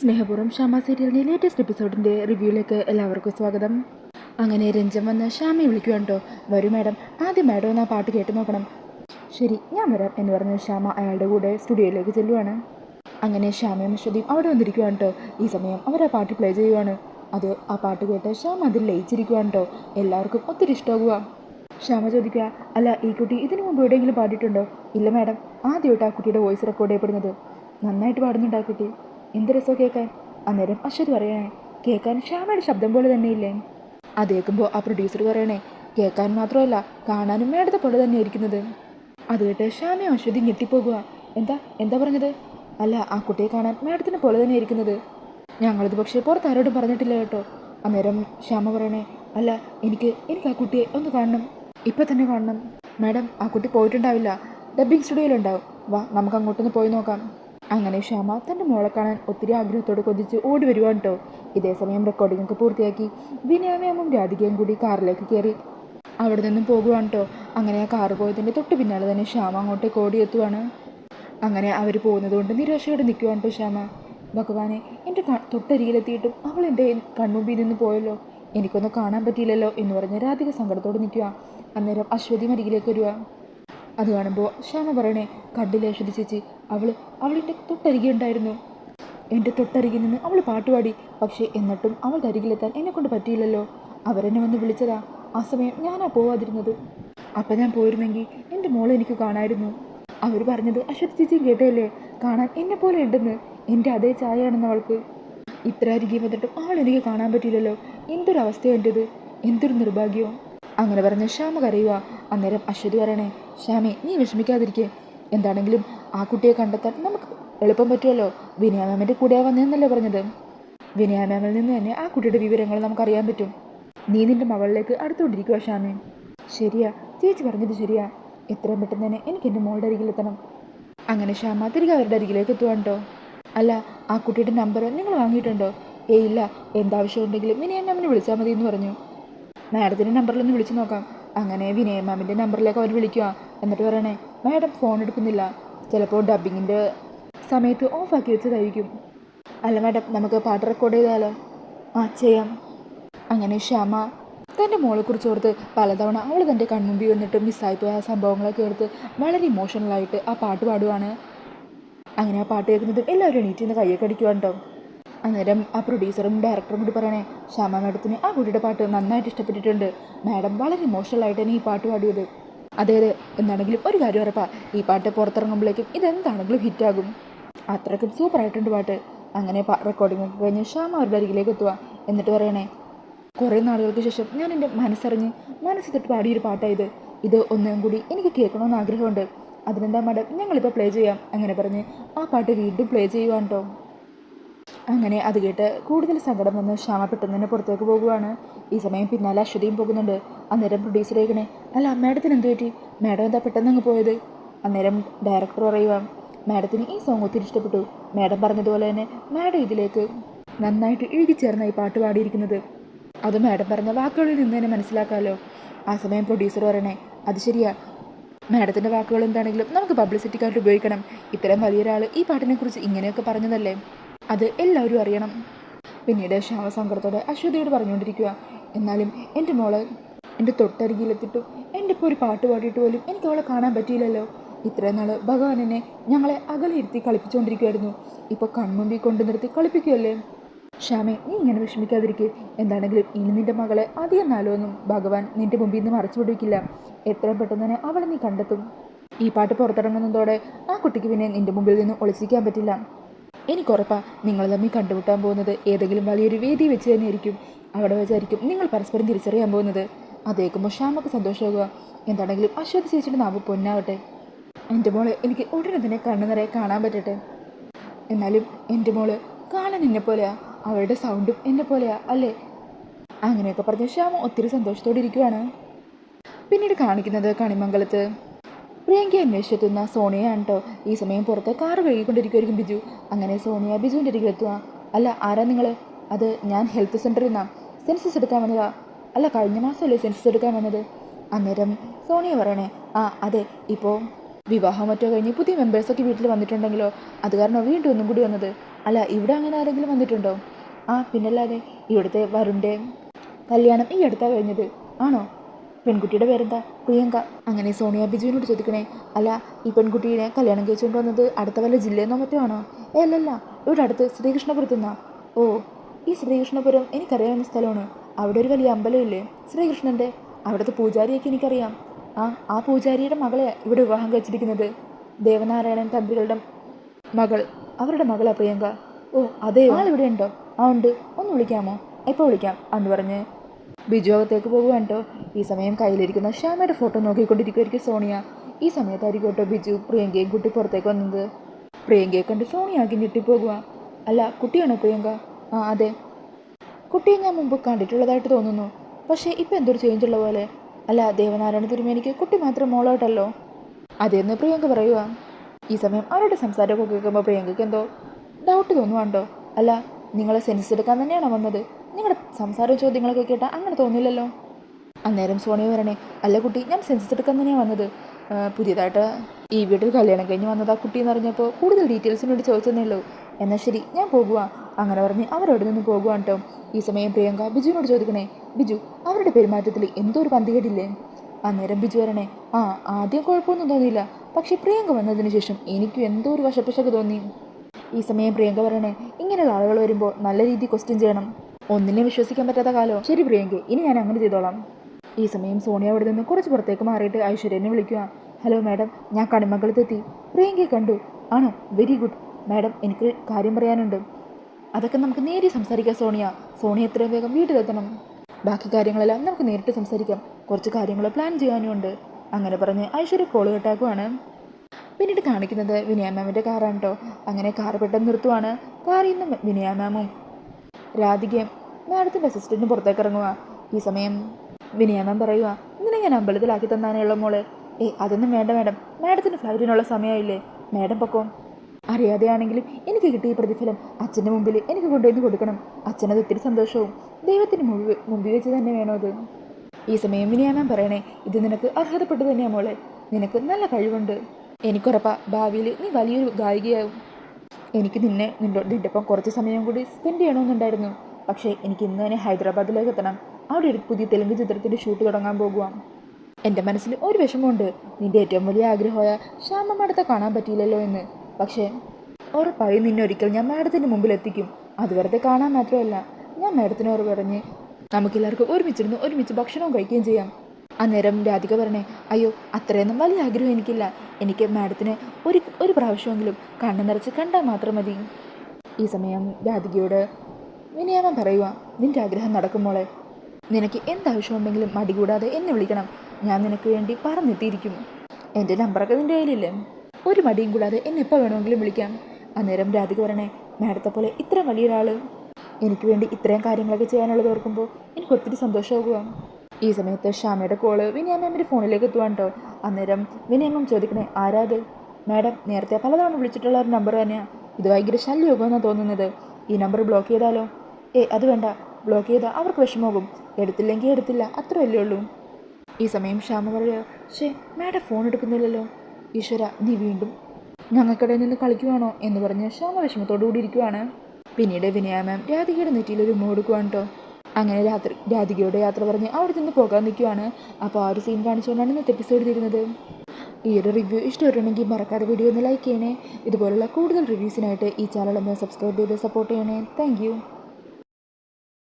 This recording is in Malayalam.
സ്നേഹപൂർവം ഷാമ സീരിയലിന്റെ ലേറ്റസ്റ്റ് എപ്പിസോഡിന്റെ റിവ്യൂയിലേക്ക് എല്ലാവർക്കും സ്വാഗതം. അങ്ങനെ രഞ്ജൻ വന്ന് ഷാമയെ വിളിക്കുവാൻ കേട്ടോ വരൂ മാഡം ആദ്യം മാഡം ഒന്ന് ആ പാട്ട് കേട്ട് നോക്കണം. ശരി ഞാൻ വരാം എന്ന് പറഞ്ഞ് ഷാമ അയാളുടെ കൂടെ സ്റ്റുഡിയോയിലേക്ക് ചെല്ലുവാണ്. അങ്ങനെ ഷാമയും അശ്വതിയും അവിടെ വന്നിരിക്കുകയാണ് കേട്ടോ ഈ സമയം അവർ ആ പാട്ട് പ്ലേ ചെയ്യുവാണ്. അത് ആ പാട്ട് കേട്ട് ഷാമ അതിൽ ലയിച്ചിരിക്കുകയാണ് കേട്ടോ എല്ലാവർക്കും ഒത്തിരി ഇഷ്ടമാകുക ക്ഷമ ചോദിക്കുക അല്ല ഈ കുട്ടി ഇതിനു മുമ്പ് എവിടെയെങ്കിലും പാടിയിട്ടുണ്ടോ? ഇല്ല മാഡം. ആദ്യമായിട്ട് ആ കുട്ടിയുടെ വോയിസ് റെക്കോർഡ് ചെയ്യപ്പെടുന്നത്. നന്നായിട്ട് പാടുന്നുണ്ട് ആ കുട്ടി. എന്ത് രസം കേൾക്കാൻ അന്നേരം അശ്വതി പറയണേ കേൾക്കാൻ ശ്യാമയുടെ ശബ്ദം പോലെ തന്നെയില്ലേ? അത് കേൾക്കുമ്പോൾ ആ പ്രൊഡ്യൂസർ പറയണേ കേൾക്കാൻ മാത്രമല്ല കാണാനും മേടത്തെ പോലെ തന്നെ ഇരിക്കുന്നത് അത് കേട്ട് ശ്യാമയും അശ്വതി ഞെട്ടിപ്പോകുക എന്താ എന്താ പറഞ്ഞത്? അല്ല ആ കുട്ടിയെ കാണാൻ മേഡത്തിനെ പോലെ തന്നെ ഇരിക്കുന്നത് ഞങ്ങളിത് പക്ഷേ പുറത്ത് ആരോടും പറഞ്ഞിട്ടില്ല കേട്ടോ. അന്നേരം ശ്യാമ പറയണേ അല്ല എനിക്ക് എനിക്ക് ആ കുട്ടിയെ ഒന്ന് കാണണം. ഇപ്പം തന്നെ കാണണം. മാഡം ആ കുട്ടി പോയിട്ടുണ്ടാവില്ല. ഡബ്ബിംഗ് സ്റ്റുഡിയോയിലുണ്ടാവും. വാ നമുക്ക് അങ്ങോട്ടൊന്ന് പോയി നോക്കാം. അങ്ങനെ ക്ഷമ തന്റെ മോളെ കാണാൻ ഒത്തിരി ആഗ്രഹത്തോടെ കൊതിച്ച് ഓടി വരുവാണ് കേട്ടോ ഇതേ സമയം റെക്കോർഡിംഗ് ഒക്കെ പൂർത്തിയാക്കി വിനയമേമും രാധികയും കൂടി കാറിലേക്ക് കയറി അവിടെ നിന്നും പോകുവാണ് കേട്ടോ അങ്ങനെ ആ കാറ് പോയതിന്റെ തൊട്ട് പിന്നാലെ തന്നെ ശ്യാമ അങ്ങോട്ടേക്ക് ഓടിയെത്തുവാണ്. അങ്ങനെ അവർ പോകുന്നത് കൊണ്ട് നിരാശയോടെ നിൽക്കുവാണ് കേട്ടോ ശ്യാമ ഭഗവാനെ എന്റെ തൊട്ടരികിലെത്തിയിട്ടും അവൾ എന്റെ കൺമുമ്പിൽ നിന്ന് പോയല്ലോ. എനിക്കൊന്നും കാണാൻ പറ്റിയില്ലല്ലോ എന്ന് പറഞ്ഞ് രാധിക സങ്കടത്തോടെ നിൽക്കുക. അന്നേരം അശ്വതി മരികിലേക്ക് വരിക അത് കാണുമ്പോൾ ശ്യാമ പറയണേ കണ്ടില്ലേ അശ്വതി ചേച്ചി? അവൾ അവളിന്റെ തൊട്ടരികെ ഉണ്ടായിരുന്നു. എന്റെ തൊട്ടരികിൽ നിന്ന് അവൾ പാട്ടുപാടി പക്ഷേ എന്നിട്ടും അവളുടെ അരികിലെത്താൻ എന്നെക്കൊണ്ട് പറ്റിയില്ലല്ലോ. അവരെന്നെ വന്ന് വിളിച്ചതാ. ആ സമയം ഞാനാ പോവാതിരുന്നത്. അപ്പം ഞാൻ പോയിരുന്നെങ്കിൽ എന്റെ മോളെ എനിക്ക് കാണായിരുന്നു. അവർ പറഞ്ഞത് അശ്വതി ചേച്ചി കേട്ടല്ലേ കാണാൻ എന്നെ പോലെ ഉണ്ടെന്ന്. എന്റെ അതേ ചായയാണെന്ന് അവൾക്ക്. ഇത്ര അരികെ വന്നിട്ടും ആൾ എനിക്ക് കാണാൻ പറ്റിയില്ലല്ലോ. എന്തൊരവസ്ഥയോ എന്റെത് എന്തൊരു നിർഭാഗ്യവും അങ്ങനെ പറഞ്ഞ ശ്യാമ കരയുക അന്നേരം അശ്വതി പറയണേ ശ്യാമേ നീ വിഷമിക്കാതിരിക്കേ. എന്താണെങ്കിലും ആ കുട്ടിയെ കണ്ടെത്താൻ നമുക്ക് എളുപ്പം പറ്റുമല്ലോ. വിനയ മാമിന്റെ കൂടെ വന്നതെന്നല്ലേ പറഞ്ഞത്. വിനയാമാമിൽ നിന്ന് തന്നെ ആ കുട്ടിയുടെ വിവരങ്ങൾ നമുക്കറിയാൻ പറ്റും. നീ നിന്റെ മകളിലേക്ക് അടുത്തുകൊണ്ടിരിക്കുക ശ്യാമേ. ശരിയാ ചേച്ചി പറഞ്ഞത് ശരിയാ. എത്രയും പെട്ടെന്ന് തന്നെ എനിക്ക് എന്റെ മോളുടെ അരികിലെത്തണം അങ്ങനെ ശ്യാമ തിരികെ അവരുടെ അരികിലേക്ക് എത്തുവാണ്ടോ? അല്ല ആ കുട്ടിയുടെ നമ്പർ നിങ്ങൾ വാങ്ങിയിട്ടുണ്ടോ? ഏയ് ഇല്ല എന്താവശ്യം ഉണ്ടെങ്കിലും മാമിനെ വിളിച്ചാൽ മതി എന്ന് പറഞ്ഞു മാഡത്തിന്റെ നമ്പറിലൊന്ന് വിളിച്ചു നോക്കാം. അങ്ങനെ വിനയ മാമിന്റെ നമ്പറിലേക്ക് അവർ വിളിക്കുക. എന്നിട്ട് പറയണേ മാഡം ഫോൺ എടുക്കുന്നില്ല. ചിലപ്പോൾ ഡബിങ്ങിന്റെ സമയത്ത് ഓഫാക്കി വെച്ചതായിരിക്കും. അല്ല മാഡം നമുക്ക് പാട്ട് റെക്കോർഡ് ചെയ്താലോ? ആ ചെയ്യാം. അങ്ങനെ ശ്യാമ തന്റെ മോളെക്കുറിച്ച് ഓർത്ത് പലതവണ അവൾ തന്റെ കൺമുമ്പിൽ വന്നിട്ട് മിസ്സായിപ്പോയ ആ സംഭവങ്ങളൊക്കെ ഓർത്ത് വളരെ ഇമോഷണലായിട്ട് ആ പാട്ട് പാടുവാണ്. അങ്ങനെ ആ പാട്ട് കേൾക്കുന്നത് എല്ലാവരും എണീറ്റ് നിന്ന് കയ്യൊക്കെ അടിക്കുവാണ്ടോ അന്നേരം ആ പ്രൊഡ്യൂസറും ഡയറക്ടറും കൂടി പറയണേ ശ്യാമ മാഡത്തിന് ആ കുട്ടിയുടെ പാട്ട് നന്നായിട്ട് ഇഷ്ടപ്പെട്ടിട്ടുണ്ട്. മാഡം വളരെ ഇമോഷണലായിട്ട് തന്നെ ഈ പാട്ട് പാടിയത്. അതെ അതെ എന്താണെങ്കിലും ഒരു കാര്യം ഉറപ്പാ ഈ പാട്ട് പുറത്തിറങ്ങുമ്പോഴേക്കും ഇതെന്താണെങ്കിലും ഹിറ്റാകും അത്രയ്ക്കും സൂപ്പറായിട്ടുണ്ട് പാട്ട്. അങ്ങനെ റെക്കോർഡിംഗ് ഒക്കെ കഴിഞ്ഞ് ശ്യാമ അവരുടെ അരികിലേക്ക് എത്തുക എന്നിട്ട് പറയണേ കുറേ നാളുകൾക്ക് ശേഷം ഞാൻ എന്റെ മനസ്സറിഞ്ഞ് മനസ്സ് തൊട്ട് പാടിയൊരു പാട്ടായത്. ഇത് ഒന്നും കൂടി എനിക്ക് കേൾക്കണമെന്ന് ആഗ്രഹമുണ്ട്. അതിനെന്താ മാഡം ഞങ്ങളിപ്പോൾ പ്ലേ ചെയ്യാം. അങ്ങനെ പറഞ്ഞ് ആ പാട്ട് വീണ്ടും പ്ലേ ചെയ്യുവാണ് കേട്ടോ. അങ്ങനെ അത് കേട്ട് കൂടുതൽ സങ്കടം വന്ന് ശ്യാമ പെട്ടെന്ന് തന്നെ പുറത്തേക്ക് പോകുവാണ്. ഈ സമയം പിന്നാലെ അശ്വതിയും പോകുന്നുണ്ട്. അന്നേരം പ്രൊഡ്യൂസർ കേൾക്കണേ അല്ല മാഡത്തിന് എന്ത് പറ്റി? മാഡം എന്താ പെട്ടെന്ന് അങ്ങ് പോയത്? അന്നേരം ഡയറക്ടർ പറയുക മാഡത്തിന് ഈ സോങ് ഒത്തിരി ഇഷ്ടപ്പെട്ടു. മാഡം പറഞ്ഞതുപോലെ തന്നെ മാഡം ഇതിലേക്ക് നന്നായിട്ട് ഇഴുകിച്ചേർന്ന ഈ പാട്ട് പാടിയിരിക്കുന്നത്. അത് മാഡം പറഞ്ഞ വാക്കുകളിൽ നിന്ന് തന്നെ മനസ്സിലാക്കാമല്ലോ ആ സമയം പ്രൊഡ്യൂസർ പറയണേ അത് ശരിയാ. മാഡത്തിന്റെ വാക്കുകൾ എന്താണെങ്കിലും നമുക്ക് പബ്ലിസിറ്റിക്കായിട്ട് ഉപയോഗിക്കണം. ഇത്തരം വലിയൊരാൾ ഈ പാട്ടിനെക്കുറിച്ച് ഇങ്ങനെയൊക്കെ പറഞ്ഞതല്ലേ? അത് എല്ലാവരും അറിയണം. പിന്നീട് ശ്യാമസങ്കടത്തോടെ അശ്വതിയോട് പറഞ്ഞുകൊണ്ടിരിക്കുക എന്നാലും എന്റെ മോളെ എന്റെ തൊട്ടരികിലെത്തിയിട്ടും എന്റെ ഇപ്പോൾ ഒരു പാട്ട് പാടിയിട്ട് പോലും എനിക്ക് അവളെ കാണാൻ പറ്റിയില്ലല്ലോ. ഇത്രയും നാൾ ഭഗവാൻ എന്നെ ഞങ്ങളെ അകലിരുത്തി കളിപ്പിച്ചുകൊണ്ടിരിക്കുകയായിരുന്നു. ഇപ്പോൾ കൺമുമ്പിൽ കൊണ്ടു നിർത്തി കളിപ്പിക്കുമല്ലേ ശ്യാമെ നീ ഇങ്ങനെ വിഷമിക്കാതിരിക്കുക എന്താണെങ്കിലും ഇനി നിന്റെ മകളെ അധികം നാളൊന്നും ഭഗവാൻ നിന്റെ മുമ്പിൽ നിന്ന് മറച്ചു പിടിക്കില്ല എത്രയും പെട്ടെന്ന് തന്നെ അവളെ നീ കണ്ടെത്തും. ഈ പാട്ട് പുറത്തിറങ്ങുന്നതോടെ ആ കുട്ടിക്ക് പിന്നെ നിന്റെ മുമ്പിൽ നിന്ന് ഒളിച്ചിരിക്കാൻ പറ്റില്ല. എനിക്കുറപ്പാ നിങ്ങൾ തമ്മിൽ കണ്ടുമുട്ടാൻ പോകുന്നത് ഏതെങ്കിലും വലിയൊരു വേദി വെച്ച് തന്നെയായിരിക്കും. അവിടെ വെച്ചായിരിക്കും നിങ്ങൾ പരസ്പരം തിരിച്ചറിയാൻ പോകുന്നത്. അതേക്കുമ്പോൾ ശ്യാമൊക്കെ സന്തോഷമാകുക എന്താണെങ്കിലും അശ്വതി ചേച്ചിയുടെ നാവ് പൊന്നാവട്ടെ. എന്റെ മോളെ എനിക്ക് ഉടനെ തന്നെ കണ്ണു നിറയെ കാണാൻ പറ്റട്ടെ. എന്നാലും എന്റെ മോൾ കാണാൻ എന്നെ പോലെയാ. അവളുടെ സൗണ്ടും എന്നെ പോലെയാ അല്ലേ? അങ്ങനെയൊക്കെ പറഞ്ഞ ശ്യാമ ഒത്തിരി സന്തോഷത്തോടെ ഇരിക്കുവാണ്. പിന്നീട് കാണിക്കുന്നത് കണിമംഗലത്ത്. പ്രിയങ്ക അന്വേഷിച്ചെത്തുന്ന സോണിയാണ് കേട്ടോ ഈ സമയം പുറത്ത് കാർ കഴുകിക്കൊണ്ടിരിക്കുമായിരിക്കും ബിജു. അങ്ങനെ സോണിയ ബിജുവിന്റെ അരികിൽ എത്തുക അല്ല ആരാ നിങ്ങൾ അത് ഞാൻ ഹെൽത്ത് സെന്ററിൽ നിന്നാണ് സെൻസസ് എടുക്കാൻ വന്നതാ. അല്ല കഴിഞ്ഞ മാസമല്ലേ സെൻസസ് എടുക്കാൻ വന്നത്? അന്നേരം സോണിയ പറയണേ ആ അതെ ഇപ്പോൾ വിവാഹം മറ്റോ കഴിഞ്ഞ് പുതിയ മെമ്പേഴ്സൊക്കെ വീട്ടിൽ വന്നിട്ടുണ്ടെങ്കിലോ? അത് കാരണം വീണ്ടും ഒന്നും കൂടി വന്നത്. അല്ല ഇവിടെ അങ്ങനെ ആരെങ്കിലും വന്നിട്ടുണ്ടോ? ആ പിന്നല്ലാതെ ഇവിടുത്തെ വരുണിന്റെ കല്യാണം ഈ അടുത്താണ് കഴിഞ്ഞത്. ആണോ? പെൺകുട്ടിയുടെ പേരെന്താ? പ്രിയങ്ക. അങ്ങനെ സോണിയ ബിജുവിനോട് ചോദിക്കണേ അല്ല ഈ പെൺകുട്ടിയെ കല്യാണം കഴിച്ചുകൊണ്ട് വന്നത് അടുത്ത വല്ല ജില്ലയെന്നോ മറ്റോ ആണോ? ഏ അല്ലല്ല ഇവിടെ അടുത്ത് ശ്രീകൃഷ്ണപുരത്തുനിന്നാ. ഓ ഈ ശ്രീകൃഷ്ണപുരം എനിക്കറിയാവുന്ന സ്ഥലമാണ്. അവിടെ ഒരു വലിയ അമ്പലമില്ലേ ശ്രീകൃഷ്ണന്റെ അവിടുത്തെ പൂജാരിയൊക്കെ എനിക്കറിയാം. ആ ആ പൂജാരിയുടെ മകളെ ഇവിടെ വിവാഹം കഴിച്ചിരിക്കുന്നത്? ദേവനാരായണൻ തന്ത്രികളുടെ മകൾ. അവരുടെ മകളാ പ്രിയങ്ക? ഓ അതെ ആളിവിടെ ഉണ്ടോ? ആ ഉണ്ട്. ഒന്ന് വിളിക്കാമോ? എപ്പോൾ വിളിക്കാം? എന്ന് പറഞ്ഞ്. ബിജു അകത്തേക്ക് പോകുവാൻ കേട്ടോ ഈ സമയം കയ്യിലിരിക്കുന്ന ശ്യാമയുടെ ഫോട്ടോ നോക്കിക്കൊണ്ടിരിക്കുമായിരിക്കും സോണിയ. ഈ സമയത്തായിരിക്കും കേട്ടോ ബിജു പ്രിയങ്കയും കുട്ടി പുറത്തേക്ക് വന്നത്. പ്രിയങ്കയെ കണ്ട് സോണിയാക്കി ഞെട്ടിപ്പോകുക അല്ല കുട്ടിയാണോ പ്രിയങ്ക? ആ അതെ. കുട്ടിയെ ഞാൻ മുമ്പ് കണ്ടിട്ടുള്ളതായിട്ട് തോന്നുന്നു. പക്ഷേ ഇപ്പം എന്തൊരു ചേഞ്ച് ഉള്ള പോലെ. അല്ല ദേവനാരായണ തിരുമേനിക്ക് കുട്ടി മാത്രം മോളോട്ടല്ലോ. അതെന്ന് പ്രിയങ്ക പറയുക ഈ സമയം അവരുടെ സംസാരമൊക്കെ കേൾക്കുമ്പോൾ പ്രിയങ്കയ്ക്ക് എന്തോ ഡൗട്ട് തോന്നുവാണ്ടോ അല്ല നിങ്ങളെ സെൻസ് എടുക്കാൻ തന്നെയാണോ വന്നത്? നിങ്ങളുടെ സംസാരവും ചോദ്യങ്ങളൊക്കെ കേട്ടാൽ അങ്ങനെ തോന്നില്ലല്ലോ. അന്നേരം സോണിയ വരണേ അല്ല കുട്ടി ഞാൻ സെൻസസ് എടുക്കാൻ തന്നെയാണ് വന്നത്. പുതിയതായിട്ട് ഈ വീട്ടിൽ കല്യാണം കഴിഞ്ഞ് വന്നത് ആ കുട്ടി എന്ന് പറഞ്ഞപ്പോൾ കൂടുതൽ ഡീറ്റെയിൽസിന് വേണ്ടി ചോദിച്ചതേ ഉള്ളൂ. എന്നാൽ ശരി ഞാൻ പോകുക അങ്ങനെ പറഞ്ഞ് അവരവിടെ നിന്ന് പോകുവാണ് കേട്ടോ ഈ സമയം പ്രിയങ്ക ബിജുവിനോട് ചോദിക്കണേ ബിജു അവരുടെ പെരുമാറ്റത്തിൽ എന്തോ ഒരു പന്തികേടില്ലേ അന്നേരം ബിജു വരണേ ആ ആദ്യം കുഴപ്പമൊന്നും തോന്നിയില്ല. പക്ഷേ പ്രിയങ്ക വന്നതിന് ശേഷം എനിക്കും എന്തോ ഒരു വശപ്പശക്ക് തോന്നി. ഈ സമയം പ്രിയങ്ക പറയണേ ഇങ്ങനെയുള്ള ആളുകൾ വരുമ്പോൾ നല്ല രീതിയിൽ ക്വസ്റ്റ്യൻ ചെയ്യണം. ഒന്നിനെ വിശ്വസിക്കാൻ പറ്റാത്ത കാലോ? ശരി പ്രിയങ്കി ഇനി ഞാൻ അങ്ങനെ ചെയ്തോളാം. ഈ സമയം സോണിയ അവിടെ നിന്ന് കുറച്ച് പുറത്തേക്ക് മാറിയിട്ട് ഐശ്വര്യനെ വിളിക്കുക. ഹലോ മാഡം ഞാൻ കണിമംഗലത്തെത്തി. പ്രിയങ്കയെ കണ്ടു. ആണോ? Very good. മാഡം എനിക്ക് കാര്യം പറയാനുണ്ട്. അതൊക്കെ നമുക്ക് നേരി സംസാരിക്കാം സോണിയ. സോണിയ എത്രയും വേഗം വീട്ടിലെത്തണം. ബാക്കി കാര്യങ്ങളെല്ലാം നമുക്ക് നേരിട്ട് സംസാരിക്കാം. കുറച്ച് കാര്യങ്ങൾ പ്ലാൻ ചെയ്യാനും ഉണ്ട് അങ്ങനെ പറഞ്ഞ് ഐശ്വര്യ കോൾ കെട്ടാക്കുവാണ്. പിന്നീട് കാണിക്കുന്നത് വിനയ മാമിന്റെ കാറാണ് കേട്ടോ അങ്ങനെ കാർ പെട്ടെന്ന് നിർത്തുവാണ്. കാറിൽ നിന്ന് വിനയ മാമും രാധികയും മാഡത്തിന്റെ അസിസ്റ്റന്റും പുറത്തേക്ക് ഇറങ്ങുക ഈ സമയം വിനയ മാം പറയുക ഇങ്ങനെ ഞാൻ അമ്പലത്തിലാക്കി തന്നാനേയുള്ള മോളെ. ഏയ് അതൊന്നും വേണ്ട മാഡം. മാഡത്തിന്റെ ഫ്ലൈറ്റിനുള്ള സമയമില്ലേ മാഡം പൊക്കോ. അറിയാതെയാണെങ്കിലും എനിക്ക് കിട്ടിയ പ്രതിഫലം അച്ഛന്റെ മുമ്പിൽ എനിക്ക് കൊണ്ടുവന്ന് കൊടുക്കണം. അച്ഛനത് ഒത്തിരി സന്തോഷവും ദൈവത്തിന് മുമ്പിൽ മുമ്പിൽ വെച്ച് തന്നെ വേണോ അത്. ഈ സമയം വിനയ മാം പറയണേ ഇത് നിനക്ക് അർഹതപ്പെട്ടു തന്നെയാ മോളെ. നിനക്ക് നല്ല കഴിവുണ്ട്. എനിക്കുറപ്പാ ഭാവിയിൽ നീ വലിയൊരു ഗായികയാവും. എനിക്ക് നിന്നെ നിന്റെ ഒപ്പം കുറച്ച് സമയം കൂടി സ്പെൻഡ് ചെയ്യണമെന്നുണ്ടായിരുന്നു. പക്ഷേ എനിക്ക് ഇന്ന് തന്നെ ഹൈദരാബാദിലേക്ക് എത്തണം. അവിടെ ഒരു പുതിയ തെലുങ്ക് ചിത്രത്തിന്റെ ഷൂട്ട് തുടങ്ങാൻ പോകുവാം. എന്റെ മനസ്സിൽ ഒരു വിഷമമുണ്ട്. നിന്റെ ഏറ്റവും വലിയ ആഗ്രഹമായ ശ്യാമ മാഡത്തെ കാണാൻ പറ്റിയില്ലല്ലോ എന്ന്. പക്ഷേ ഉറപ്പായും നിന്നെ ഒരിക്കൽ ഞാൻ മാഡത്തിന്റെ മുമ്പിൽ എത്തിക്കും. അത് വെറുതെ കാണാൻ മാത്രമല്ല ഞാൻ മാഡത്തിനോട് പറഞ്ഞ് നമുക്കെല്ലാവർക്കും ഒരുമിച്ചിരുന്ന് ഒരുമിച്ച് ഭക്ഷണം കഴിക്കുകയും ചെയ്യാം. അന്നേരം രാധിക പറഞ്ഞേ അയ്യോ അത്രയൊന്നും വലിയ ആഗ്രഹം എനിക്കില്ല. എനിക്ക് മാഡത്തിനെ ഒരു ഒരു പ്രാവശ്യമെങ്കിലും കണ്ണു നിറച്ച് കണ്ടാൽ മാത്രം മതി. ഈ സമയം രാധികയോട് വിനിയാമം പറയുക നിന്റെ ആഗ്രഹം നടക്കും മോളെ. നിനക്ക് എന്താവശ്യമുണ്ടെങ്കിലും മടി കൂടാതെ എന്നെ വിളിക്കണം. ഞാൻ നിനക്ക് വേണ്ടി പറഞ്ഞെത്തിയിരിക്കും. എന്റെ നമ്പറൊക്കെ നിന്റെ കയ്യിലില്ലേ? ഒരു മടിയും കൂടാതെ എന്നെ എപ്പോൾ വേണമെങ്കിലും വിളിക്കാം. അന്നേരം രാധിക പറയണേ മാഡത്തെ പോലെ ഇത്ര വലിയൊരാൾ എനിക്ക് വേണ്ടി ഇത്രയും കാര്യങ്ങളൊക്കെ ചെയ്യാനുള്ളത് ഓർക്കുമ്പോൾ എനിക്ക് ഒത്തിരി സന്തോഷമാകുക ഈ സമയത്ത് ഷാമയുടെ കോൾ വിനയാമ്മയുടെ ഫോണിലേക്ക് എത്തുവാൻ കേട്ടോ അന്നേരം വിനിയമ്മം ചോദിക്കണേ ആരാത് മാഡം നേരത്തെ പലതവണ വിളിച്ചിട്ടുള്ള ഒരു നമ്പർ തന്നെയാണ് ഇത് ഭയങ്കര ശല്യമാകുമെന്നാണ് തോന്നുന്നത്. ഈ നമ്പർ ബ്ലോക്ക് ചെയ്താലോ? ഏ അത് വേണ്ട. ബ്ലോക്ക് ചെയ്താൽ അവർക്ക് വിഷമമാകും. എടുത്തില്ലെങ്കിൽ എടുത്തില്ല. അത്രയല്ലേ ഉള്ളൂ. ഈ സമയം ശ്യാമ പറയുക ഷേ മാഡം ഫോൺ എടുക്കുന്നില്ലല്ലോ. ഈശ്വര നീ വീണ്ടും ഞങ്ങൾക്കിടയിൽ നിന്ന് കളിക്കുവാണോ? എന്ന് പറഞ്ഞ് ശ്യാമ വിഷമത്തോടു കൂടി ഇരിക്കുവാണ്. പിന്നീട് വിനയ മാം രാധികയുടെ നെറ്റിയിൽ ഒരു ഉമ്മ കൊടുക്കുവാണ് കേട്ടോ അങ്ങനെ രാത്രി രാധികയുടെ യാത്ര പറഞ്ഞ് അവിടെ നിന്ന് പോകാൻ നിൽക്കുവാണ്. അപ്പോൾ ആ ഒരു സീൻ കാണിച്ചുകൊണ്ടാണ് ഇന്നത്തെ എപ്പിസോഡ് തരുന്നത്. ഈ ഒരു റിവ്യൂ ഇഷ്ടമായിട്ടുണ്ടെങ്കിൽ മറക്കാതെ വീഡിയോ ഒന്ന് ലൈക്ക് ചെയ്യണേ. ഇതുപോലുള്ള കൂടുതൽ റിവ്യൂസിനായിട്ട് ഈ ചാനൽ ഒന്ന് സബ്സ്ക്രൈബ് ചെയ്ത് സപ്പോർട്ട് ചെയ്യണേ. താങ്ക്